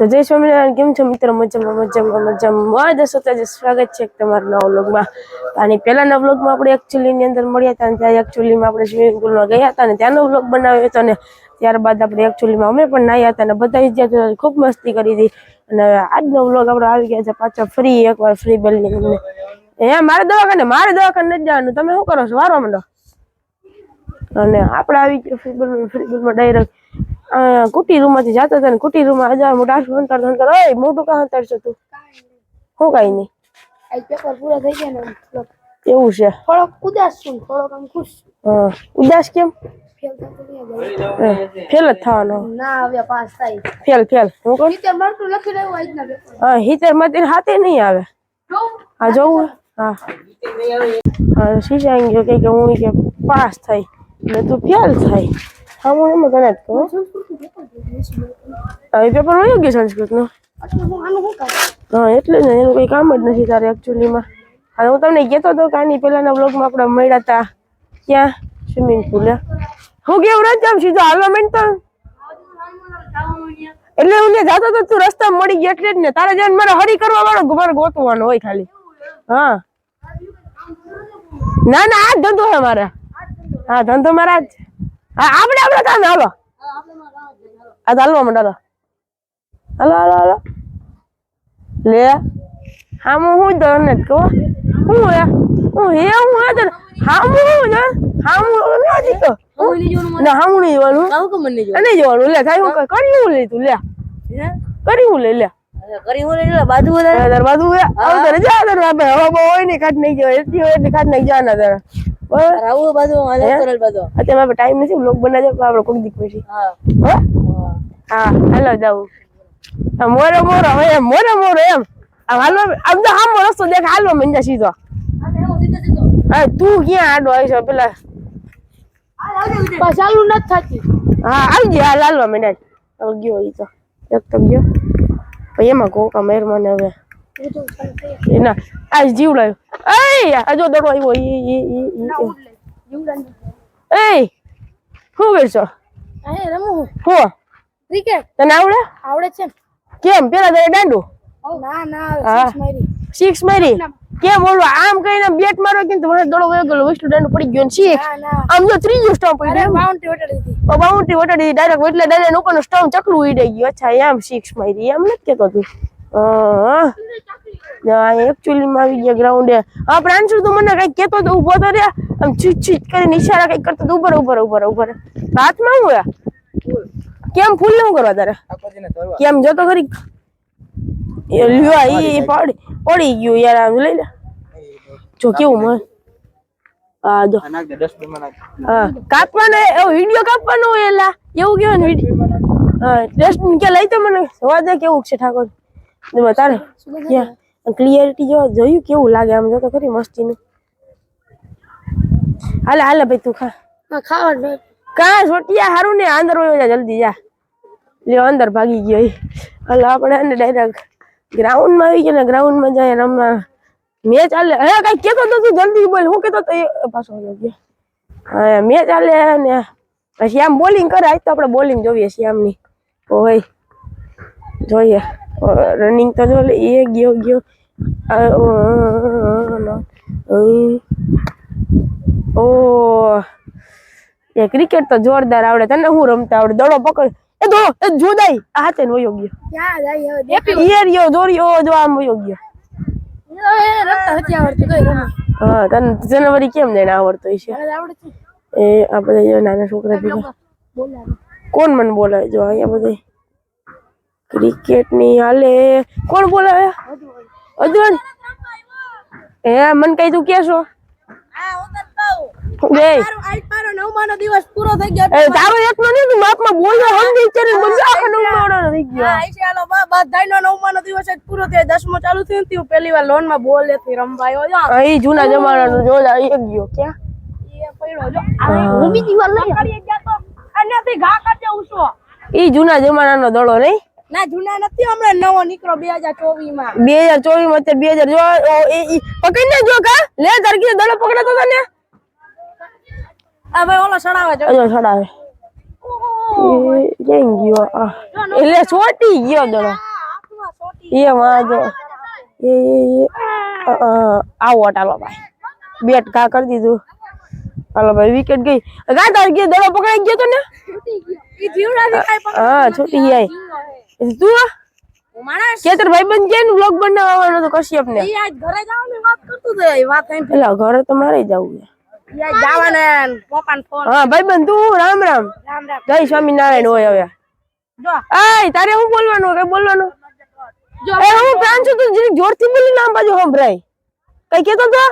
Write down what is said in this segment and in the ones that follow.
તો જય સ્વામિનારાયણ, કેમ છો મિત્રો? મજામાં મજામાં મજામાં. જ હશો સ્વાગત છે તમારા નવા વ્લોગમાં. અને પહેલાના વ્લોગમાં આપણે એકચ્યુઅલી ની અંદર મળ્યા હતા અને ત્યાં એકચ્યુઅલીમાં આપણે સ્વિમિંગ પુલમાં ગયા હતા અને ત્યાંનો વ્લોગ બનાવ્યો હતો ને ત્યારબાદ આપણે એકચ્યુઅલીમાં અમે પણ નાહ્યા હતા અને બધા વિદ્યાર્થીઓ ખૂબ મસ્તી કરી હતી. અને આજનો વ્લોગ આપણે આવી ગયા છે પાછો ફ્રી એકવાર ફ્રી બિલ્ડિંગ એ મારે દવાખાને મારે દવાખાને નથી જવાનું. તમે શું કરો છો? વારો માંડો. અને આપણે આવી ગયા ફ્રી બેલ ફ્રી બેલમાં ડાયરેક્ટ કુટી રૂમમાંથી જતા હતા ને કુટી રૂમમાં હજાર મોટા અંતર અંતર ઓય મોટું કાં અંતર છે તું? શું કઈ નહીં. પેપર પૂરા થઈ ગયા ને એવું છે. થોડોક ઉદાસ છું થોડોક આમ ખુશ હા. ઉદાસ કેમ? ફેલ. હા, જ થવાનો. ના હવે પાસ થાય. Fail fail. હું કહું? હિતર મળતું લખી રહ્યું આજના પેપર હા હિતેરમાંથી હાથે નહીં આવે. હા જોવું? હા. હા શીશાંગ ગયો કે કે હું કે પાસ થાય ને તું ફેલ થાય હા હું એમ ગણે જ કહું. હવે પેપર વયું ગયું સંસ્કૃતનો? હું એટલે જ ને એનું કોઈ કામ જ નથી તારે એકચ્યુઅલીમાં હા હું તમને કહેતો હતો કે આની પહેલાના બ્લોગમાં આપણે મળ્યા હતા. ક્યાં? સ્વિમિંગ પુલ હું? કેવું રાત આમ સીધો હાલવા માંડતો? એટલે હું જાતો તો તું રસ્તા મળી ગયો એટલે જ ને તારા જઈને મારે હરી કરવા વાળો મારે ગોતવાનો હોય ખાલી. હા. ના ના આ જ ધંધો છે મારા. હા ધંધો મારા જ. આપણે આપણે કામ હાલો. આ ચાલવા માંડો હાલો. હાલો હાલો લે. હા હું હું તો ને કહો હું. હે હું? હે હું હે તો હા હું હું છે હા. હું નથી તો ના હા હું નહીં જવાનું અને જોવાનું. લે થાય હું કરી હું લે તું લે. કરી હું લે. લે કરી હું લઈ બાજુ વધારે. બાજુ આવ તારે જા તારે હવા બહુ હોય ને કાઢ નહીં જવાય એટલી હોય એટલે કાઢ નહીં જવાના તારે બરાબર? આવું બાજુ મારે કરેલ અત્યારે આપણે ટાઈમ નથી બ્લોગ બનાવજો આપણે દીક પછી. હા. હા? હાલો જાઉં મોરો મોરો હવે એમ મોરો મોરો એમ. હાલો આમ તો આમ રસ્તો દેખ હાલો મંજા સીધો હા તું ક્યાં આડો આવી છે? પેલા ચાલુ નથી થતી. હા આવજે હા લાલવા મંડ્યા હવે ગયો એ તો. એક તો ગયો. પછી એમાં કોકા મેર મને હવે. એના આ જીવ એય આ જો દડો આવ્યો ઈ ઈ ઈ ઈ ના ઉડલે જીવડાની. એય શું કરશો અહીં રમું હું હું ક્રિકેટ તને આવડે આવડે છે? કેમ પેલા તારે દાંડુ ના ના હા. six મારી સિક્સ મારી કેમ બોલવા આમ કહીને બેટ મારો કે તમારે દડો વયો ગયો વિષ્ણુ દાંડુ પડી ગયો છે આમ જો ત્રીજો સ્ટમ્પ અરે પડ્યું બાઉન્ડ્રી વટાડી દીધી બાઉન્ડ્રી વટાડી ડાયરેક્ટ એટલે ડાયરેક્ટ ઉપરનો સ્ટમ્પ ચકલું ઉડી ગયો અચ્છા એમ સિક્સ મારી એમ નથી કેતો તું હા એકચ્યુઅલી માં આવી ગયા ગ્રાઉન્ડે હા પ્રાંશુ તું મને કઈ કેતો તો ઊભો તો રે. આમ છીટ છીટ કરીને ઈશારા કઈ કરતો તો ઉભર ઉભર ઉભર ઉભર હાથમાં હું હે? કેમ ફૂલ શું કરવા તારે? કેમ જતો કરી એ લ્યો ઈ પડી પડી ગયું યાર આમ લઈ લે. જો કેવું હા જો. હા કાપવાનો એવો વિડિયો કાપવાનો હોય એલા. એવું કેવું ને વિડિયો હા ડસ્ટબિન કે લઈ તો મને? જોવા કેવું છે ઠાકોર. ને બતાડે ક્યાં? ક્લિયરિટી જો જોયું કેવું લાગે આમ જો તો ખરી મસ્તીનું. હાલે હાલે ભાઈ તું ખા. ખાવા કા સોટિયા હારું ને અંદર વયો જા જલ્દી જા. લ્યો અંદર ભાગી ગયો હાલ આપણે એને ડાયરેક્ટ ગ્રાઉન્ડમાં આવી ગયા ને ગ્રાઉન્ડમાં જાય રમવા મેચ ચાલે હે કઈ કેતો તો તું જલ્દી બોલ હું કેતો તો એ પાછો આવ્યો ગયો. હા મેચ ચાલે ને. પછી આમ બોલિંગ કરે આજ તો આપણે બોલિંગ જોઈએ શ્યામની. ઓય જોઈએ. રનિંગ તો જો એ ગયો ગયો. ઓ, એ ક્રિકેટ તો જોરદાર આવડે તને હું રમતા આવડે? દડો પકડ. એ દડો એ જોદાઈ આ હાથે ને વયો ગયો. ક્યાં જાય હવે દેખી ઈ રહ્યો દોર્યો જો આમ વયો ગયો. એ રમતા નથી આવડતું કઈ રમે. હા તને જનવરી કેમ જઈને આવડતો છે? એ આ બધા નાના છોકરા ભેગા. કોણ મને બોલાવે? જો અહીંયા બધા ક્રિકેટની હાલે. કોણ બોલાવે અદવન એ મન કઈ તું કે છો? દિવસ પૂરો થઈ ગયો તારો એકનો નહીં માપમાં બોલ્યો સમજી થઈ ગયો. બા નવમાનો દિવસ જ પૂરો થયો. દસમો ચાલુ થયું ને પહેલી વાર લોનમાં બોલ લેતી રમવાયો જો. જૂના જમાનાનું જો ગયો. ક્યાં? એ પડ્યો જો. હું. બીજી વાર લઈ કરી ગયા તો. આનાથી ઘા કાઢે ઉસો ઈ જૂના જમાનાનો દડો નહીં? ના જૂના નથી હમણાં નવો નીકળો બે હજાર ચોવીસમાં બે હજાર ચોવીસમાં બે હજાર જો એ ઈ પકડીને જો કા લે તાર કીધું દડો પકડાતો તને હવે ઓલો સડાવે જો સડાવે છડાવે એ ક્યાં ગયો આ એટલે છોટી ગયો દડો એ વાંધો એ એ આવો ચાલો ભાઈ બેટ ઘા કરી દીધું હાલો ભાઈ વિકેટ ગઈ ગા તાર ગયો દડો પકડાઈ ગયો તો ને પકડ હા છૂટી જાય તું કેતર ભાઈ બંધ છે બ્લોગ બનાવવાનો તો કશ્યપ ને ઘરે જવાની વાત કરતું તો વાત એમ પેલા ઘરે તો મારે જવું છે. ઈ આજ જવાના ને પપ્પાને ફોન હા ભાઈ બંધ તું રામ રામ. જય સ્વામિનારાયણ હોય હવે. આય તારે હું બોલવાનું કઈ બોલવાનું? એ હું પ્રાણ છું તું જરીક જોરથી બોલી નામ બાજુ સંભળાય. કઈ કેતો તો?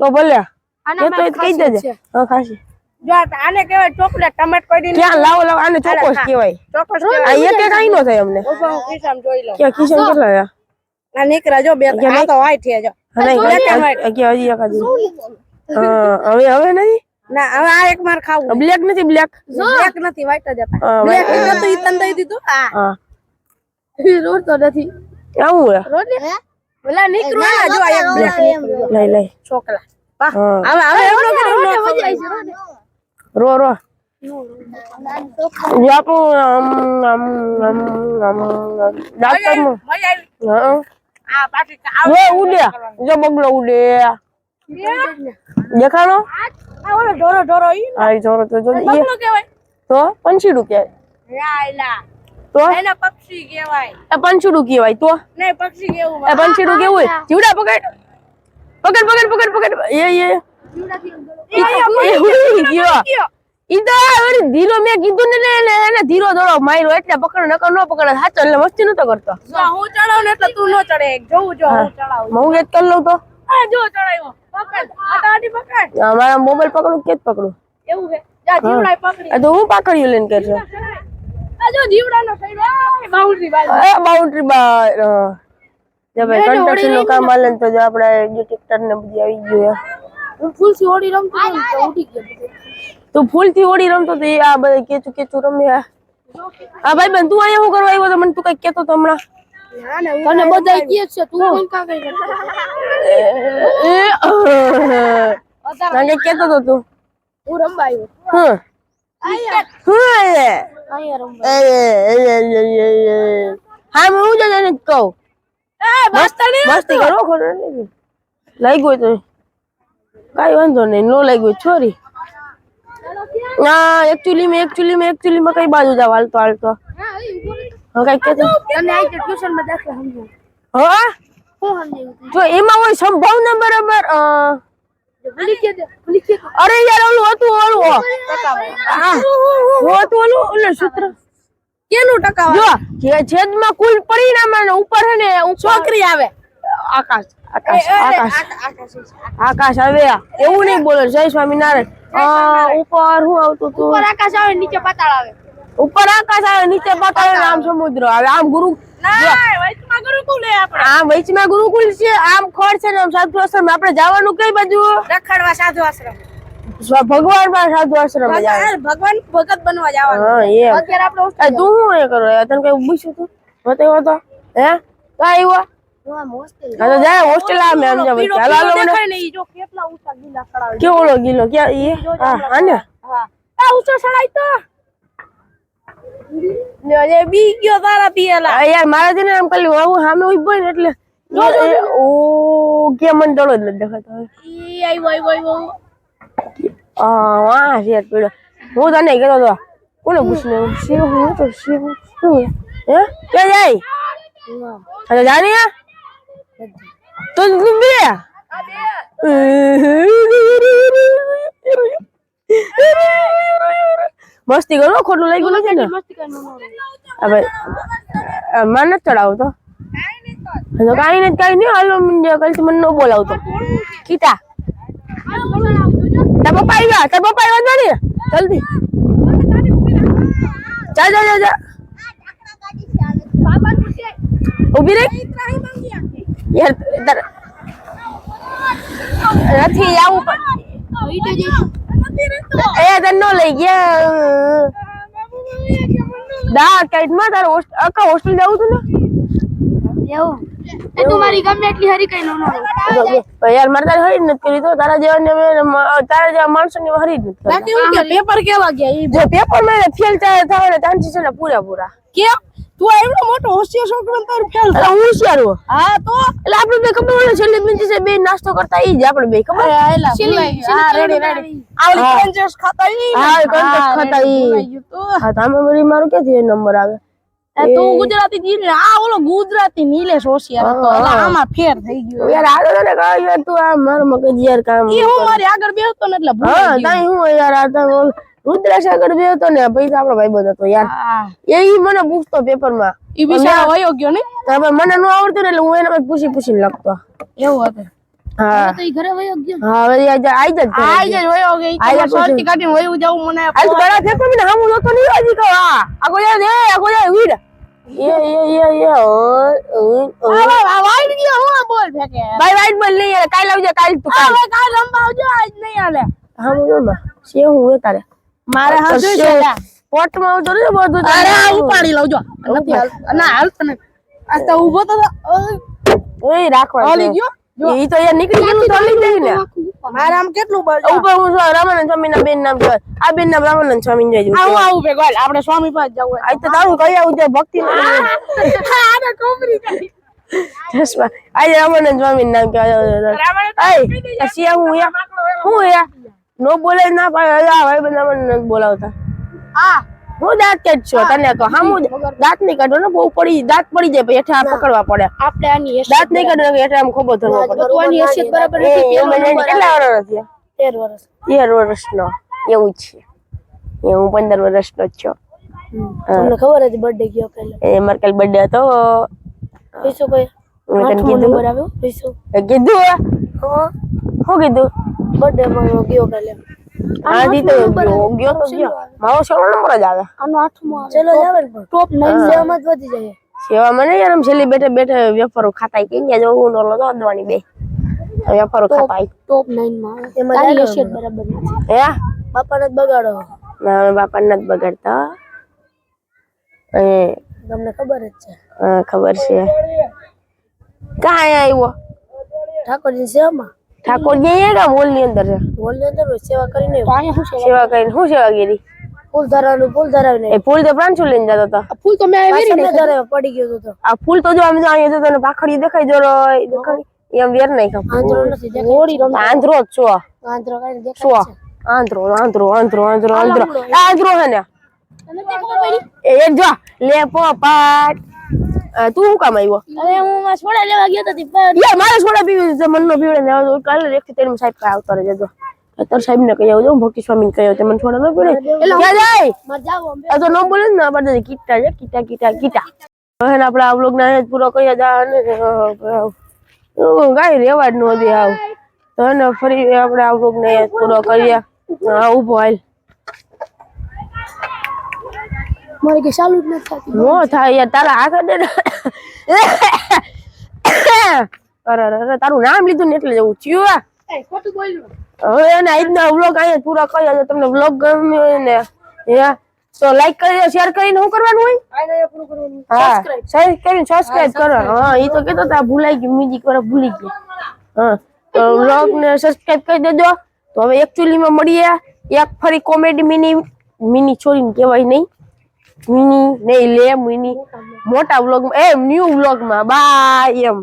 તો બોલ્યા કેતો કહી દેજે. હા ખાસી જો આને કહેવાય ચોકલેટ ટમેટ કરી ક્યાં? લાવો લાવો આને ચોકોસ કહેવાય. આ એક એક થાય અમને. જોઈ ક્યાં કેટલા આ નીકળે જો બે તો છે જો. ક્યાં હજી હવે હવે નહીં ના હવે આ એક માર ખાવું બ્લેક નથી બ્લેક બ્લેક નથી વાઈટ જ હતા. બ્લેક નતું ઈ તને દઈ દીધું? હા. હા. રોડ તો નથી. આવું રોડ? ને ઓલા નીકળું જો આ એક બ્લેક લઈ લઈ. છોકરા વાહ. હવે. રો રો. આપણું આમ આમ આમ આમ આમ ડાક્ટરનું હા ઉડે. જો બગલો ઉડે. દેખાણો? આ ઓલો ઢોરો ઢોરો ઈ આ ઈ તો જો બગલો કહેવાય. તો પંછીડું કહેવાય. તો? એને પક્ષી કહેવાય. એ પંછીડું કહેવાય. તો? નહીં પક્ષી કેવું એ પંછીડું કેવું હોય? જીવડા પકડ. પકડ પકડ પકડ પકડ. એ એ. ધીરો મેં કીધું ને એને ધીરો દોડો માર્યો એટલે પકડ નકર ન પકડ. સાચો એટલે મસ્તી નતો કરતો. હું ચડાવ ને એટલે તું નો ચડે. જોવું જો હું ચડાવું. હું એક કરી લઉં તો? આ જો ચડાવ્યો. પકડ. આટાડી પકડ. મારા મોબાઈલ પકડું કે જ પકડું? એવું છે. જા જીવડાય પકડી. આ તો હું પાકડીયું લઈને કરશે આ જો જીવડાનો સાઈડ આ બાઉન્ડ્રી બાજુ. એ બાઉન્ડ્રી બાર હા. ભાઈ કન્સ્ટ્રક્શનનું કામ હાલે તો જો આપણે ડિટેક્ટર ને બધી આવી ગયું હે. હું ફૂલથી ઓડી રમતો તો ઉડી ગયો તો ફૂલથી ઓડી રમતો તો આ બધા કેચું કેચું રમ્યા આ. ભાઈ બેન તું અહીંયા શું કરવા આવ્યો તો મને તું કઈ કેતો તો હમણાં. ના ના તને બધા કે છે તું કોણ કા કઈ કરતો મને કેતો તો તું. હું રમવા આવ્યો. હા હા. હા હું જ કહું. મસ્ત કરો ખોટો લાગ્યું હોય તો. કાંઈ વાંધો નહીં નો લાગ્યું છોરી. ના એકચ્યુઅલી મેં એકચ્યુઅલી મેં એકચ્યુઅલી માં કઈ બાજુ જાવ હાલતો હાલતો. હા કઈ કેતો તને આઈ ટ્યુશનમાં દાખલા હા? જો એમાં હોય સંભાવના બરાબર અ, અરે યાર ઓલું હતું ઓલું. હા. હું હતું ઓલું ઓલું સૂત્ર. કેનું ટકા જો જે છેદમાં કુલ પરિણામ ઉપર છે ને ઉપર છોકરી આવે. આકાશ આકાશ આકાશ. આકાશ આવે એવું નહીં બોલે જય સ્વામિનારાયણ. ઉપર હું આવતું તું? ઉપર આકાશ આવે નીચે પાતાળ આવે. ઉપર આકાશ આવે નીચે પાતાળ આમ સમુદ્ર આવે. આમ ગુરુ ના વચમાં ગુરુકુળ હે આપણે આમ વચમાં ગુરુકુળ છે આમ ખોડ છે આમ સાધુ આશ્રમ. આપણે જવાનું કઈ બાજુ? રખડવા સાધુ આશ્રમ. ભગવાનમાં સાધુ આશ્રમ ભગવાન ભગવાન ભગત બનવા જવાનું. હા એ અત્યારે આપણે તું શું એ કરો? તને કઈ પૂછ્યું તું? બતાવ્યો તો હે? આવ્યો તો જાય હોસ્ટેલ આ મેમ જા હાલો હાલો મને દેખાય ને ઈ જો કેટલા ઊંચા ગીલા સડાવે કેવો ગીલો? કે ઈ? હા હા હા. આ ઊંચો સડાય તો. લ્યો, બી ગયો તારા પીએલા યાર મારા છે ને આમ હું સામે ઊભો ને એટલે ઓ કે મને દડો જ નથી દેખાતો. ઈ આ વાહ છે પીળો. હું તને કહેતો હતો કોને પૂછને શિવ હું તો શિવ શું હે? કે જાય? અરે જાની આ તો તું મસ્તી કરો ખોટું લાગ્યું નથી ને? હવે મને નથી ચડાવતો. તો કાંઈ નથી કાંઈ નહીં. હાલો કલથી મને ન બોલાવતો. કીતા તાર પપ્પા આવ્યા? તાર પપ્પા આવ્યા ને જલ્દી. જા જા જા જા. ઊભી રહી. યાર નથી આવું પણ. એ તને નો લઈ ગયા. દા હોસ્ટ આખા હોસ્ટેલ જવું તું ને? એવું? એ તું મારી ગમે એટલી હરી કઈ નો નો યાર મારે તારે હરી નથી કરી તો તારા જેવા ને તારા જેવા માણસો ને હરી જ નથી કરી બાકી પેપર કેવા ગયા ઈ? જો પેપરમાં ફેલ થાય ચાન્સીસ ને પૂરા પૂરા કેમ? તું એવડો મોટો હોશિયાર છોકરો ને ફેલ અરે હું હોશિયાર હું? હા તો? એટલે આપણે બે ખબર હોય છેલ્લે બેન્ચી છે બે નાસ્તો કરતા ઈ જ આપણે બે ખબર? હા રેડી રેડી આવલી. કંજસ ખાતા ઈ? હા, એ કંજસ ખાતા ઈ. હા તમે આમાં વળી કે ક્યાંથી નંબર આવે? તું ગુજરાતી જી આ ઓલો ગુજરાતી નીલેશ હોશિયાર હતો. આમાં ફેર થઈ ગયો. યાર આ ને કહ્યું યાર તું આ મારો મગજ યાર કામ ઈ હું મારી આગળ બેસતો ને એટલે હા તાઈ હું યાર આ તો રુદ્રાક્ષ આગળ બે હતો ને પૈસા આપણો ભાઈ હતો યાર. એ ઈ મને પૂછતો પેપરમાં ઈ બિચારો વયો ગયો ને? તો હવે મને ન આવડતું ને એટલે હું એને પૂછી પૂછીને લખતો. એવું હતું હા. તો ઈ ઘરે વયો ગયો. હા હવે આઈ જા આઈ આ જ વયો ગઈ આ જ શોર્ટી કાઢીને વયું જાવું મને હાલ તો ગળા ફેંકો મને હામું જોતો નહીં હજી કહો હા. આગો યાર એ આગો યાર વીડ એ એ એ એ ઓય ઓય ઓય આ આ વાઈડ ગયો હું બોલ ફેંકે. ભાઈ વાઈટ બોલ નહીં યાર કાલ આવજે કાલ તું કાલ કાલ રમવા આવજો આજ નહીં હામું સે હું તારે. મારે હાજર છે પોટમાં આવતો ને બધું અરે આ ઉપાડી લઉં નથી હાલ ના હાલ તને આ તો ઊભો તો ઓય, રાખવા હાલી ગયો. ઈ તો યાર નીકળી ગયું તો લઈ જઈ ને. મારે આમ કેટલું બળ ઉપર હું છું રામાનંદ સ્વામી ના બેન નામ આ બેન નામ રામાનંદ સ્વામી જઈ આ હું આવું ભેગો આપણે સ્વામી પાસે જવું આ તો. તારું કઈ આવું છે ભક્તિ આને કોમરી કરી ચશ્મા. આજે રામાનંદ સ્વામી નામ આય સિયા હું યા હું યા નો બોલે ના પાડે. ભાઈ બધા મને બોલાવતા. આ હું દાંત કે છો તને કહો. હા હું દાંત નહીં કાઢો ને બહુ પડી દાંત પડી જાય પછી હેઠા પકડવા પડે. આપણે આની દાંત નહીં કાઢો ને હેઠા આમ ખોબો ધરવો પડે. તું આની હસિયત બરાબર એ મને કેટલા વર્ષ થયા? 13 વર્ષ તેર વર્ષનો એવું છે. એ હું પંદર વર્ષનો જ છું. તમને ખબર હતી બર્થડે ગયો કાલે એ મારે કાલ બર્થડે હતો. પૈસો કોઈ મેં તને કીધું. કીધું? હા. શું કીધું? બર્થડે માં ગયો કાલે. હા તો ગયો ગયો તો ગયો. મારો છેલ્લો નંબર જ આવે. આનો આઠમો ચલો જાવે ટોપ 9 સેવામાં જ વધી જાય. સેવા મને યાર આમ છેલ્લી બેઠે બેઠે વેફરો ખાતા કે ત્યાં જવું નો લગો દવાની બે. વેપારો ખાતા ટોપ 9 માં આવે. તારી હસિયત બરાબર નથી. હે? બાપાને જ બગાડો. ના અમે બાપા નથી બગાડતા. એ તમને ખબર જ છે. હા, ખબર છે. કાંઈ આવ્યો? ઠાકોરજી સેવામાં? ઠાકોરજી અહીંયા કા મોલની અંદર છે. મોલની અંદર સેવા કરીને શું સેવા કરીને શું સેવા કરી? ફૂલ ધરાવનું ફૂલ ધરાવીને. એ ફૂલ તો પ્રાંશુ લઈને જતો હતો? ફૂલ તો મેં આવી ને ધરાવે પડી ગયો તો. આ ફૂલ તો જો આમ જો અહીંયા જતો તને ભાખડી દેખાય જો દેખાય. એમ વેર નહીં ખબર આંધળો નથી દેખાય. રમ આંધ્રો જ છો. આંધ્રો કાઈ છો. દેખાય છે આંધ્રો આંધ્રો આંધ્રો આંધ્રો આંધ્રો આંધ્રો હે ને? તને તે ખબર પડી એ એ જો લે પોપાટ. તું શું કામ આવ્યો? અરે હું સોડા લેવા ગયો તો તી પર યાર મારે સોડા પીવી છે મનનો પીવડે ને આવજો કાલે એક થી ત્રણ સાહેબ આવતો રહેજો જો. અત્યારે સાહેબ ને કહી આવજો ભક્તિ સ્વામી ને કહી આવજો મને સોડા ન પીવડે ક્યાં જાય? આ તો ન બોલે ને આપણે કીટા છે કીટા કીટા કીટા. હવે આપણે આ બ્લોગ ના જ પૂરો કરી દા અને ગાય રેવાડ જ નો દે આવ તો ફરી આપણે આ બ્લોગ ને પૂરો કરીએ. હા ઊભો હાલ. મારે કે ચાલુ જ નથી થતી નો થાય યાર તારા હાથ દે અરે તારું નામ લીધું ને એટલે જવું ખોટું બોલ્યું. હવે એને આજના વ્લોગ અહીંયા પૂરા કર્યા તો તમને વ્લોગ ગમ્યો હોય ને હે તો લાઈક કરી શેર કરીને શું કરવાનું હોય? હા સબસ્ક્રાઇબ કરીને સબસ્ક્રાઇબ કરો. હા એ તો કેતો તા ભૂલાઈ ગયું મ્યુઝિક વાળા ભૂલી ગયા. હા તો વ્લોગ ને સબસ્ક્રાઇબ કરી દેજો. તો હવે એકચ્યુઅલી માં મળીએ. એક ફરી કોમેડી મિની મિની છોરીને કહેવાય નહીં. મિની નહીં લે મિની મોટા વ્લોગમાં એ ન્યુ વ્લોગમાં બાય એમ